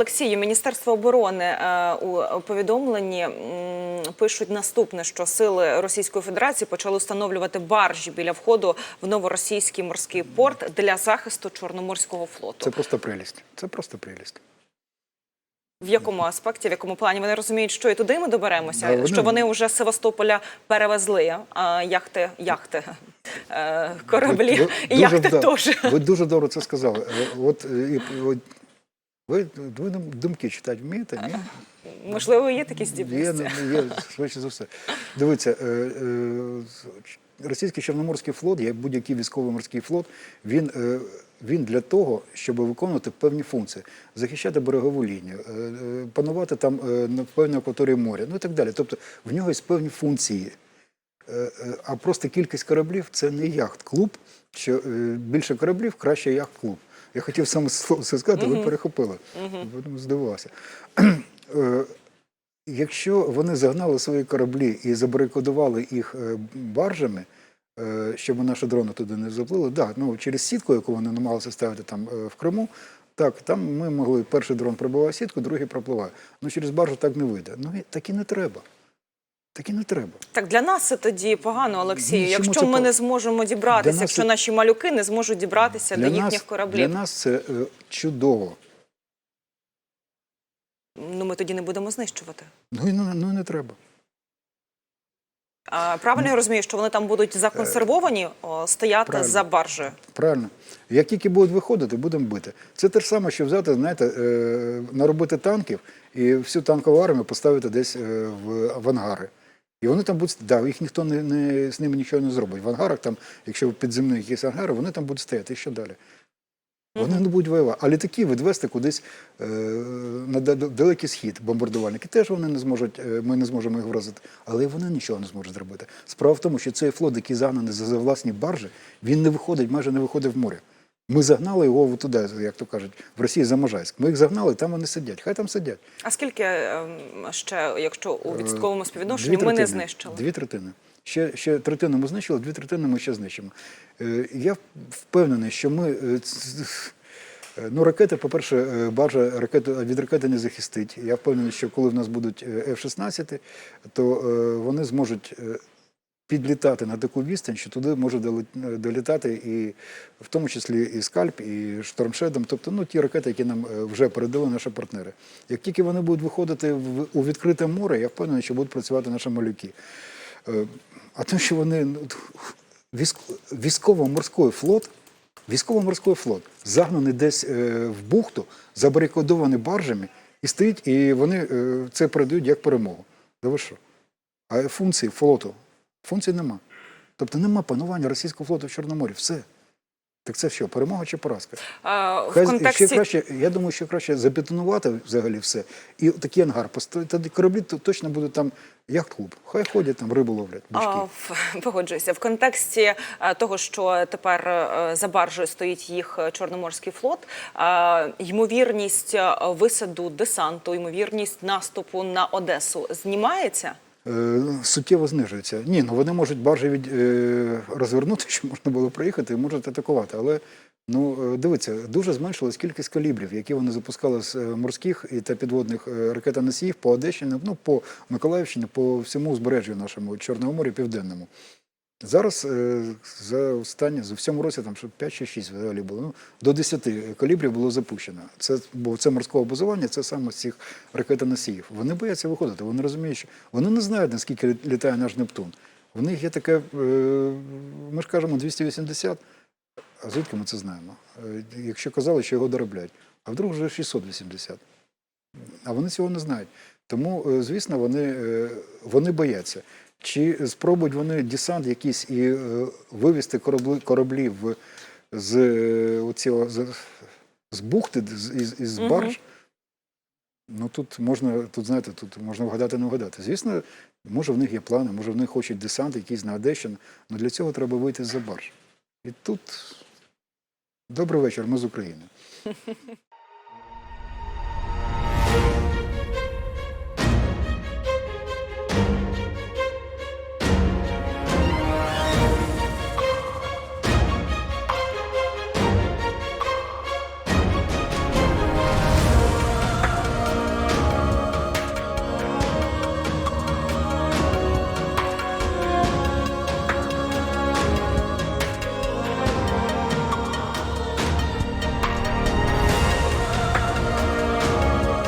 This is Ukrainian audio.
Олексію, Міністерство оборони е, у повідомленні пишуть наступне: що сили Російської Федерації почали встановлювати баржі біля входу в новоросійський морський порт для захисту Чорноморського флоту. Це просто прелість. Це просто прелість. В якому аспекті, в якому плані вони розуміють, що і туди ми доберемося, Да, вони- що вони вже з Севастополя перевезли а, яхти, яхти, е, кораблі, Ви- ви яхти вда- теж. Ви дуже добре це сказали. Е, От, е, і- от ви, ви думки читати вмієте? Ні? Можливо, є такі Є, здібності. не- є, швидше за все. Дивіться, е, е, російський Чорноморський флот, як будь-який військовий морський флот, він, е, він для того, щоб виконувати певні функції, захищати берегову лінію, панувати там на певній акваторії моря, ну і так далі. Тобто в нього є певні функції. А просто кількість кораблів це не яхт-клуб. Що більше кораблів, краще яхт-клуб. Я хотів саме слово це сказати, ви перехопили. Здивувався. Е, Якщо вони загнали свої кораблі і забарикадували їх е, баржами, е, щоб наші дрони туди не заплили, да, ну, через сітку, яку вони намагалися ставити там в Криму, так, там ми могли, перший дрон пробиває сітку, другий пропливає. Ну через баржу так не вийде. Ну так і не треба. Так і не треба. Так для нас це тоді погано, Олексію. Ні, якщо ми не зможемо дібратися, Для якщо це- наші малюки не зможуть дібратися до їхніх нас, кораблів, для нас це е, чудово. ну ми тоді не будемо знищувати. Ну і ну, ну, не треба. А правильно я розумію, що вони там будуть законсервовані, о, стояти правильно. за баржею. Правильно. Як тільки будуть виходити, будемо бити. Це те ж саме, що взяти, знаєте, е, наробити танків і всю танкову армію поставити десь е, в, в ангари. І вони там будуть, да, їх ніхто не, не, з ними нічого не зробить. В ангарах, там, якщо підземні якісь ангари, вони там будуть стояти і що далі. Вони не будуть воювати. А літаки відвести кудись е, на далекий схід бомбардувальники. Теж вони не зможуть, е, ми не зможемо їх вразити. Але і вони нічого не зможуть зробити. Справа в тому, що цей флот, який загнаний за, за власні баржі, він не виходить, майже не виходить в море. Ми загнали його туди, як то кажуть, в Росії за Можайськ. Ми їх загнали, там вони сидять. Хай там сидять. А скільки ем, ще, якщо у відсотковому співвідношенні ми не знищили? Дві третини. Ще, ще третину ми знищили, дві третини ми ще знищимо. Е, я впевнений, що ми. е, е, Ну, ракети, по-перше, е, баржа ракету, від ракети не захистить. Я впевнений, що коли в нас будуть е, F-16, то е, вони зможуть е, підлітати на таку відстань, що туди може долітати і в тому числі і скальп, і штормшедом, тобто ну, ті ракети, які нам е, вже передали наші партнери. Як тільки вони будуть виходити в, у відкрите море, я впевнений, що будуть працювати наші малюки. Е, А те, що вони ну, військ, військово-морський флот, військово-морський флот загнаний десь е, в бухту, забарикадований баржами, і стоїть, і вони це передають як перемогу. Да ви що? А функції флоту? Функцій нема. Тобто нема панування російського флоту в Чорноморі. Все. Так це що, перемога чи поразка? А, в Хай контексті ще краще, я думаю, що краще забетонувати взагалі все. І такий ангар поставити. Тоді кораблі то- точно будуть там як клуб. Хай ходять там, рибу ловлять. А, погоджуюся в контексті е, того, що тепер е, за баржею стоїть їх чорноморський флот. е, Ймовірність висаду десанту, ймовірність наступу на Одесу знімається. Е, суттєво знижується. Ні, ну вони можуть баржі від, е, розвернути, щоб можна було проїхати, і можуть атакувати. Але ну е, дивіться, дуже зменшилась кількість калібрів, які вони запускали з морських і та підводних ракетоносіїв по Одещині, ну по Миколаївщині, по всьому узбережжю нашому Чорного моря Південному. Зараз е, за останні, за всьому році там що 5 чи 6 взагалі було. Ну, до 10 калібрів було запущено. Це, бо це морського базування, це саме з цих ракетоносіїв. Вони бояться виходити, вони розуміють, що вони не знають, наскільки літає наш Нептун. У них є таке, е, ми ж кажемо, 280, а звідки ми це знаємо? Е, Якщо казали, що його доробляють, а вдруг вже 680. А вони цього не знають. Тому, звісно, вони, вони бояться. Чи спробують вони десант якийсь і е, вивезти кораблі, кораблі в, з, е, оцього, з, з бухти, з, із, барж? Ну тут можна, тут знаєте, тут можна вгадати, не вгадати. Звісно, може в них є плани, може в них хочуть десант якийсь на Одещину, але для цього треба вийти з-за барж. І тут добрий вечір, ми з України.